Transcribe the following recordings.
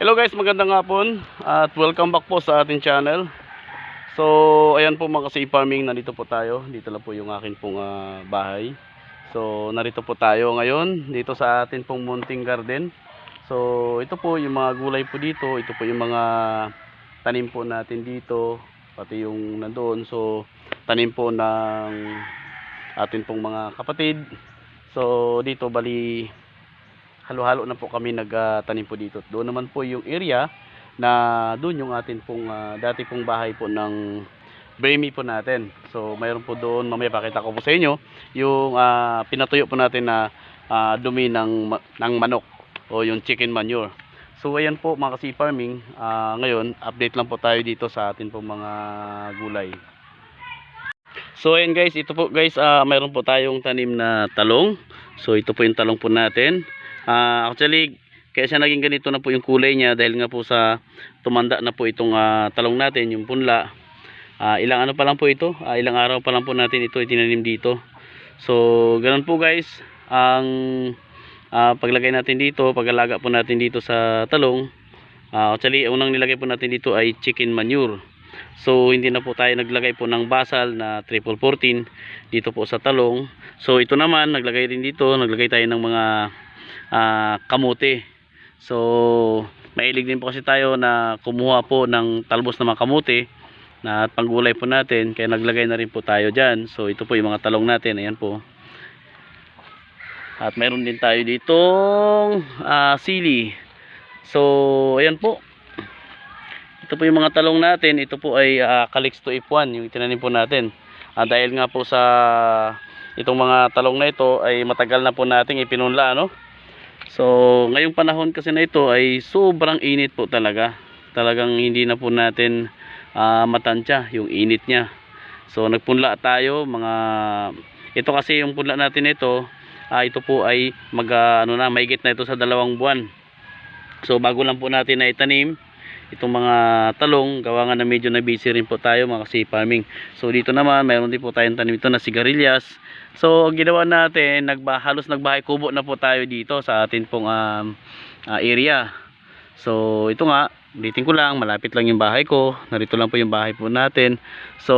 Hello guys, magandang hapon at welcome back po sa ating channel. So, ayan po mga kasi farming, nandito po tayo. Dito lang po yung akin pong ah, bahay. So, narito po tayo ngayon dito sa atin pong munting garden. So, ito po yung mga gulay po dito. Ito po yung mga tanim po natin dito. Pati yung nandoon. So, tanim po ng atin pong mga kapatid. So, dito bali halo-halo na po kami nagtanim po dito. Doon naman po yung area na doon yung atin pong ah, dati pong bahay po ng Bremy po natin. So mayroon po doon, mamaya pakita ko po sa inyo yung ah, pinatuyo po natin na ah, dumi ng ng manok o yung chicken manure. So ayan po mga kasi farming, ah, ngayon update lang po tayo dito sa atin pong mga gulay. So ayan guys, ito po guys, ah, mayroon po tayong tanim na talong. So ito po yung talong po natin. Ah, actually, kaya siya naging ganito na po yung kulay niya dahil nga po sa tumanda na po itong ah, talong natin, yung punla. Ah, ilang ano pa lang po ito? Ah, ilang araw pa lang po natin ito itinanim dito. So, ganun po guys. Ang ah, paglagay natin dito, pag-alaga po natin dito sa talong. Ah, actually, unang nilagay po natin dito ay chicken manure. So, hindi na po tayo naglagay po ng basal na triple 14 dito po sa talong. So, ito naman, naglagay rin dito, naglagay tayo ng mga ah, kamote. So, mailig din po kasi tayo na kumuha po ng talbos ng mga kamote na panggulay po natin. Kaya naglagay na rin po tayo dyan. So, ito po yung mga talong natin. Ayan po. At mayroon din tayo ditong ah, sili. So, ayan po. Ito po yung mga talong natin. Ito po ay uh, Calix to F1, yung tinanim po natin. Ah, dahil nga po sa itong mga talong na ito ay matagal na po nating ipinunla, no? So, ngayong panahon kasi na ito ay sobrang init po talaga. Talagang hindi na po natin ah, matansya yung init niya. So, nagpunla tayo mga ito kasi yung punla natin ito, ah, ito po ay mag ah, ano na, mahigit na ito sa dalawang buwan. So, bago lang po natin na itanim itong mga talong, gawa nga na medyo na busy rin po tayo mga kasi farming. So, dito naman, mayroon din po tayong tanim ito na sigarilyas. So, ang ginawa natin, nagba, halos nagbahay kubo na po tayo dito sa atin pong um, ah, area. So, ito nga, ulitin ko lang, malapit lang yung bahay ko. Narito lang po yung bahay po natin. So,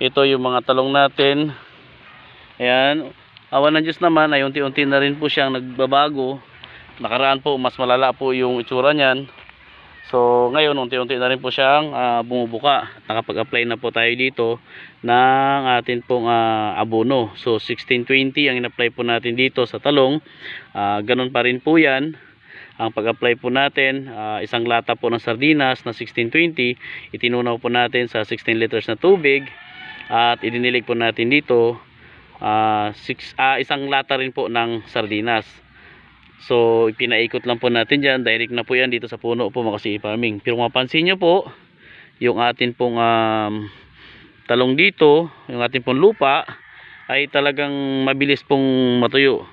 ito yung mga talong natin. Ayan. Awan ng Diyos naman ay unti-unti na rin po siyang nagbabago. Nakaraan po, mas malala po yung itsura niyan. So, ngayon, unti-unti na rin po siyang ah, bumubuka. Nakapag-apply na po tayo dito ng atin pong ah, abono. So, 1620 ang in-apply po natin dito sa talong. Ah, ganun pa rin po yan. Ang pag-apply po natin, ah, isang lata po ng sardinas na 1620. Itinunaw po natin sa 16 liters na tubig. At idinilig po natin dito ah, six, ah, isang lata rin po ng sardinas. So, pinaikot lang po natin dyan. Direct na po yan dito sa puno po mga farming. Pero mapansin nyo po, yung atin pong um, talong dito, yung atin pong lupa, ay talagang mabilis pong matuyo.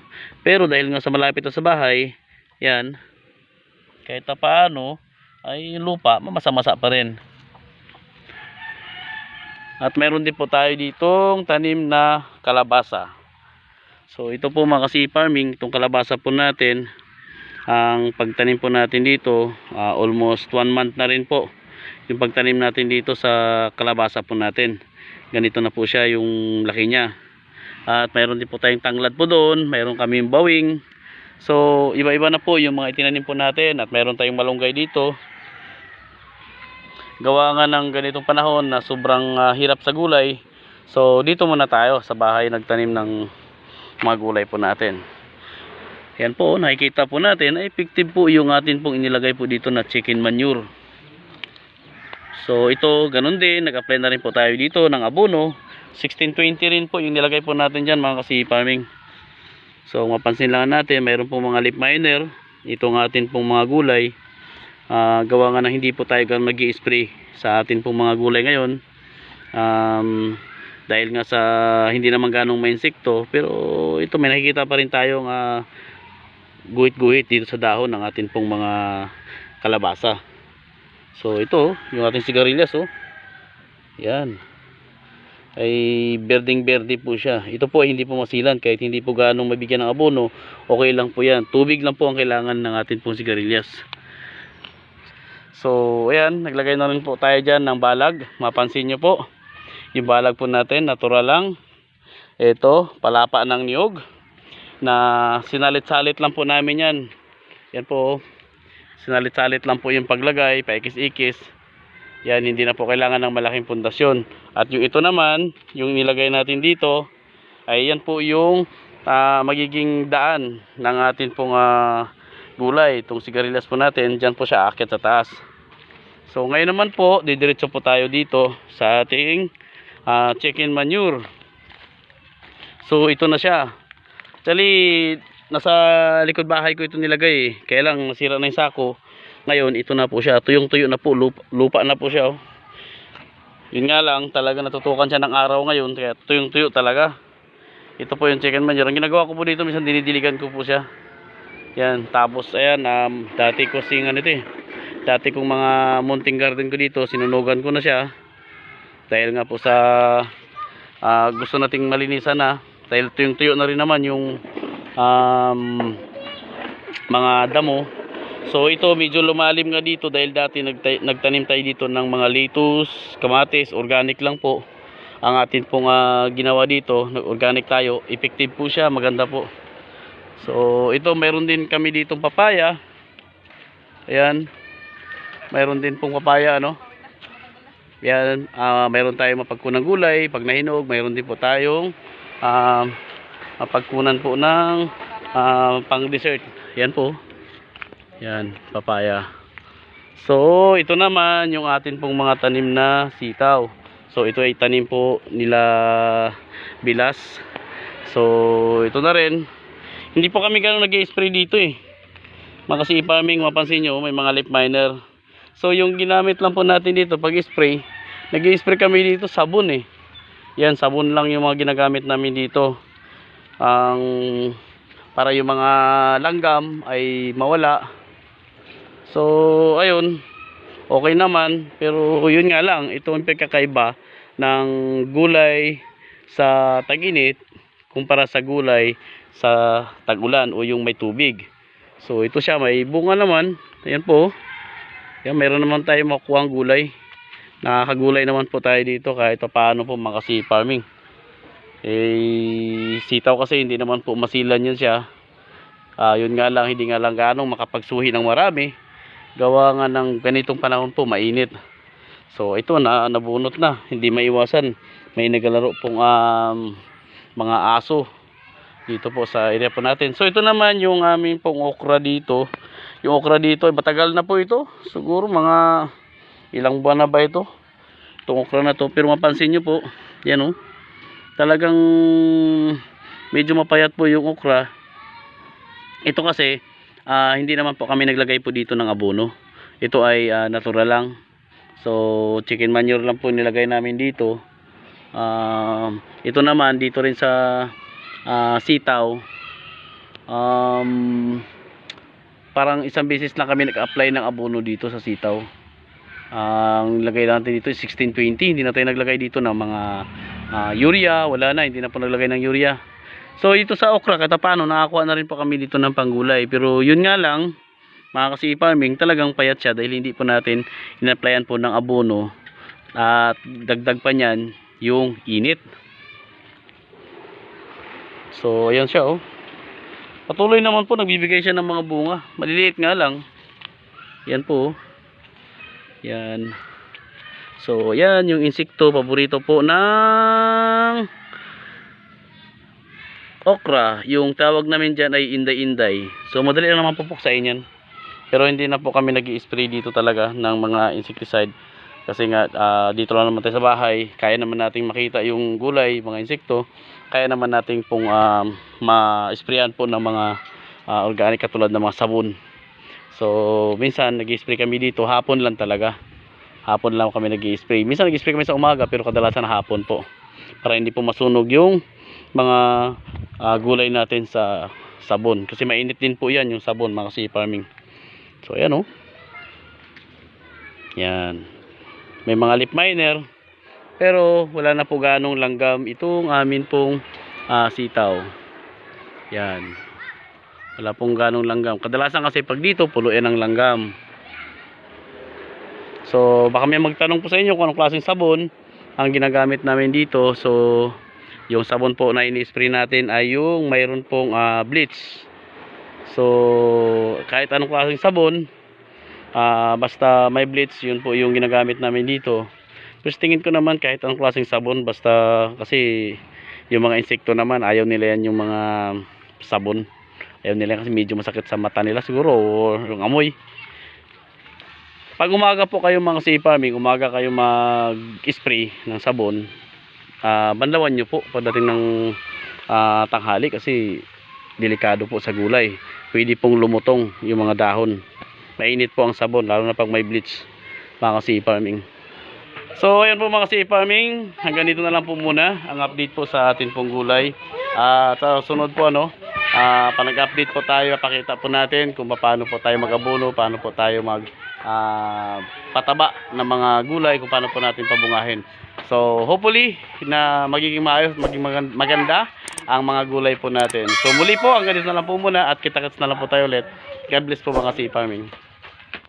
Pero dahil nga sa malapit na sa bahay, yan, kahit paano, ay yung lupa, mamasa-masa pa rin. At meron din po tayo ditong tanim na kalabasa. So ito po mga kasi farming, itong kalabasa po natin, ang pagtanim po natin dito, ah, almost 1 month na rin po. Yung pagtanim natin dito sa kalabasa po natin. Ganito na po siya yung laki niya. At mayroon din po tayong tanglad po doon, mayroon kaming bawing. So iba-iba na po yung mga itinanim po natin at mayroon tayong malunggay dito. Gawa nga ng ganitong panahon na sobrang ah, hirap sa gulay. So dito muna tayo sa bahay nagtanim ng mga gulay po natin. Yan po, nakikita po natin ay effective po yung atin pong inilagay po dito na chicken manure. So ito, ganun din, nag-apply na rin po tayo dito ng abono. 1620 rin po yung nilagay po natin dyan mga kasi farming. So mapansin lang natin, mayroon po mga leaf miner. Itong atin pong mga gulay. Ah, gawa nga na hindi po tayo gan mag spray sa atin pong mga gulay ngayon. Um, dahil nga sa hindi naman ganong may insekto pero ito may nakikita pa rin tayong uh, guhit-guhit dito sa dahon ng atin pong mga kalabasa so ito yung ating sigarilyas oh yan ay berding berde po siya. Ito po ay hindi po masilan kahit hindi po ganong mabigyan ng abono. Okay lang po yan. Tubig lang po ang kailangan ng atin pong sigarilyas. So, ayan, naglagay na rin po tayo dyan ng balag. Mapansin nyo po, yung balag po natin, natural lang. Ito, palapa ng niyog na sinalit-salit lang po namin yan. Yan po, sinalit-salit lang po yung paglagay, paikis-ikis. Yan, hindi na po kailangan ng malaking pundasyon. At yung ito naman, yung nilagay natin dito, ay yan po yung ah, magiging daan ng atin pong ah, gulay. Itong sigarilyas po natin, dyan po siya aakyat sa taas. So ngayon naman po, didiretso po tayo dito sa ating ah, chicken manure. So ito na siya. Actually, nasa likod bahay ko ito nilagay eh. Kaya lang nasira na yung sako. Ngayon, ito na po siya. Tuyong-tuyo na po. Lupa, lupa na po siya. Oh. Yun nga lang, talaga natutukan siya ng araw ngayon. Kaya tuyong-tuyo talaga. Ito po yung chicken manure. Ang ginagawa ko po dito, minsan dinidiligan ko po siya. Yan. Tapos, ayan, um, dati ko singan ito eh. Dati kong mga munting garden ko dito, sinunugan ko na siya. Dahil nga po sa ah, gusto nating malinisan na. Dahil tuyong-tuyo na rin naman yung um, mga damo. So ito medyo lumalim nga dito dahil dati nagta- nagtanim tayo dito ng mga lettuce, kamatis, organic lang po. Ang atin pong ah, ginawa dito, organic tayo, effective po siya, maganda po. So ito meron din kami ditong papaya. Ayan. Mayroon din pong papaya ano. Yan, ah mayroon tayong mapagkunang gulay, pag nahinog, mayroon din po tayong ah, mapagkunan po ng ah, pang dessert. Yan po. Yan, papaya. So, ito naman yung atin pong mga tanim na sitaw. So, ito ay tanim po nila bilas. So, ito na rin. Hindi po kami ganun nag-spray dito eh. Mga mapansin nyo, may mga lip miner. So, yung ginamit lang po natin dito pag spray, nag-spray kami dito sabon eh. Yan, sabon lang yung mga ginagamit namin dito. Ang para yung mga langgam ay mawala. So, ayun. Okay naman, pero yun nga lang, ito ang pagkakaiba ng gulay sa tag-init kumpara sa gulay sa tag-ulan o yung may tubig. So, ito siya, may bunga naman. Ayan po. Yan, meron naman tayo makuha ang gulay. Nakakagulay naman po tayo dito kahit pa paano po makasi farming. Eh, sitaw kasi hindi naman po masilan yun siya. Ah, yun nga lang, hindi nga lang ganong makapagsuhi ng marami. Gawa nga ng ganitong panahon po, mainit. So, ito na, nabunot na. Hindi maiwasan. May nagalaro pong um, mga aso dito po sa area po natin. So, ito naman yung aming pong okra dito. Yung okra dito, matagal na po ito. Siguro mga ilang buwan na ba ito? Itong okra na to. Pero mapansin nyo po, yan o. Talagang medyo mapayat po yung okra. Ito kasi, ah, hindi naman po kami naglagay po dito ng abono. Ito ay ah, natural lang. So, chicken manure lang po nilagay namin dito. Um, ito naman, dito rin sa ah, sitaw. Um, parang isang beses lang kami nag-apply ng abono dito sa sitaw. Ang lagay natin dito is 1620. Hindi na tayo naglagay dito ng mga ah, urea. Wala na, hindi na po naglagay ng urea. So ito sa okra, kahit paano, nakakuha na rin po kami dito ng panggulay. Pero yun nga lang, mga kasi farming, talagang payat siya dahil hindi po natin in-applyan po ng abono. At dagdag pa niyan, yung init. So, ayan siya oh. Patuloy naman po, nagbibigay siya ng mga bunga. Maliliit nga lang. Yan po. Yan. So, yan yung insekto. Paborito po ng okra. Yung tawag namin dyan ay inday-inday. So, madali lang naman pupuksain yan. Pero hindi na po kami nag spray dito talaga ng mga insecticide. Kasi nga, ah, dito lang naman tayo sa bahay. Kaya naman nating makita yung gulay, mga insekto. Kaya naman nating pong um, ma-sprayan po ng mga ah, organic katulad ng mga sabon. So, minsan nag-spray kami dito, hapon lang talaga. Hapon lang kami nag-spray. Minsan nag-spray kami sa umaga, pero kadalasan hapon po. Para hindi po masunog yung mga ah, gulay natin sa sabon. Kasi mainit din po yan yung sabon, mga kasi farming. So, ayan oh. Yan. May mga lip miner. Pero wala na po ganong langgam itong amin pong ah, sitaw. Yan. Wala pong ganong langgam. Kadalasan kasi pag dito, pulo yan ang langgam. So, baka may magtanong po sa inyo kung anong klaseng sabon ang ginagamit namin dito. So, yung sabon po na ini-spray natin ay yung mayroon pong ah, bleach. So, kahit anong klaseng sabon, ah, basta may bleach, yun po yung ginagamit namin dito. Tapos tingin ko naman kahit anong klaseng sabon, basta kasi yung mga insekto naman, ayaw nila yan yung mga sabon. Ayaw nila kasi medyo masakit sa mata nila siguro or yung amoy. Pag umaga po kayo mga sea farming, umaga kayo mag-spray ng sabon, ah banlawan nyo po pagdating ng ah, tanghali kasi delikado po sa gulay. Pwede pong lumutong yung mga dahon. Mainit po ang sabon, lalo na pag may bleach mga sea farming. So, ayan po mga sea farming. Hanggang dito na lang po muna ang update po sa atin pong gulay. At sa sunod po ano, ah pag nag-update po tayo, pakita po natin kung paano po tayo mag-abono, paano po tayo mag ah, pataba ng mga gulay, kung paano po natin pabungahin. So, hopefully na magiging maayos, maging magan- maganda ang mga gulay po natin. So, muli po, hanggang dito na lang po muna at kita-kits na lang po tayo ulit. God bless po mga sea farming.